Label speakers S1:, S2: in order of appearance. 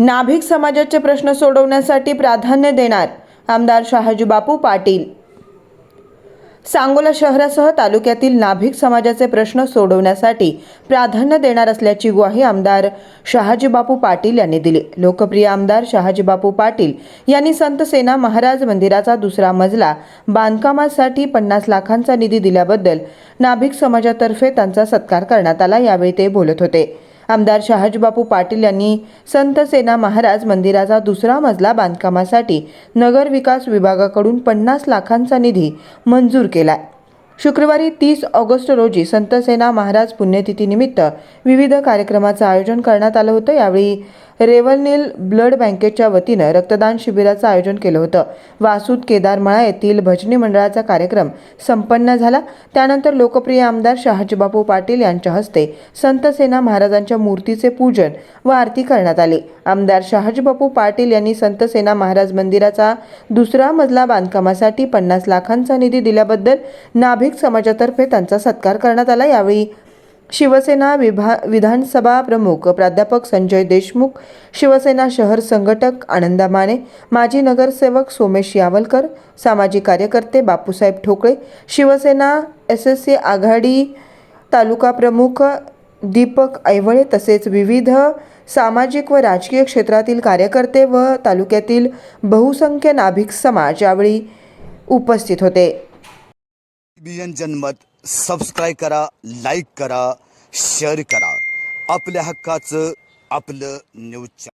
S1: नाभिक समाजाचे प्रश्न सोडवण्यासाठी प्राधान्य देणार आमदार शहाजी बापू पाटील. सांगोला शहरासह तालुक्यातील नाभिक समाजाचे प्रश्न सोडवण्यासाठी प्राधान्य देणार असल्याची ग्वाही आमदार शहाजीबापू पाटील यांनी दिली. लोकप्रिय आमदार शहाजीबापू पाटील यांनी संत सेना महाराज मंदिराचा दुसरा मजला बांधकामासाठी पन्नास लाखांचा निधी दिल्याबद्दल नाभिक समाजातर्फे त्यांचा सत्कार करण्यात आला यावेळी ते बोलत होते. आमदार शहाजीबापू पाटील यांनी संत सेना महाराज मंदिराचा दुसरा मजला बांधकामासाठी नगर विकास विभागाकडून पन्नास लाखांचा निधी मंजूर केला शुक्रवारी तीस ऑगस्ट रोजी संत सेना महाराज पुण्यतिथीनिमित्त विविध कार्यक्रमाचं आयोजन करण्यात आलं होतं. यावेळी रेवलनील ब्लड बँकेच्या वतीनं रक्तदान शिबिराचं आयोजन केलं होतं. वासूद केदारमळा येथील भजनी मंडळाचा कार्यक्रम संपन्न झाला. त्यानंतर लोकप्रिय आमदार शहाजीबापू पाटील यांच्या हस्ते संत सेना महाराजांच्या मूर्तीचे पूजन व आरती करण्यात आली. आमदार शहाजीबापू पाटील यांनी संत सेना महाराज मंदिराचा दुसरा मजला बांधकामासाठी पन्नास लाखांचा निधी दिल्याबद्दल नाभिक समाजातर्फे त्यांचा सत्कार करण्यात आला. यावेळी शिवसेना विभा विधानसभा प्रमुख प्राध्यापक संजय देशमुख शिवसेना शहर संघटक आनंदा माने माजी नगरसेवक सोमेश यावलकर सामाजिक कार्यकर्ते Bapusaheb Thokale Shivsena S S C आघाडी तालुका प्रमुख दीपक ऐवळे तसेच विविध सामाजिक व राजकीय क्षेत्रातील कार्यकर्ते व तालुक्यातील बहुसंख्य नाभिक समाज यावेळी उपस्थित होते.
S2: टीव्हीएन जनमत सबस्क्राईब करा लाईक करा शेअर करा. आपल्या हक्काचं आपलं न्यूज चॅनल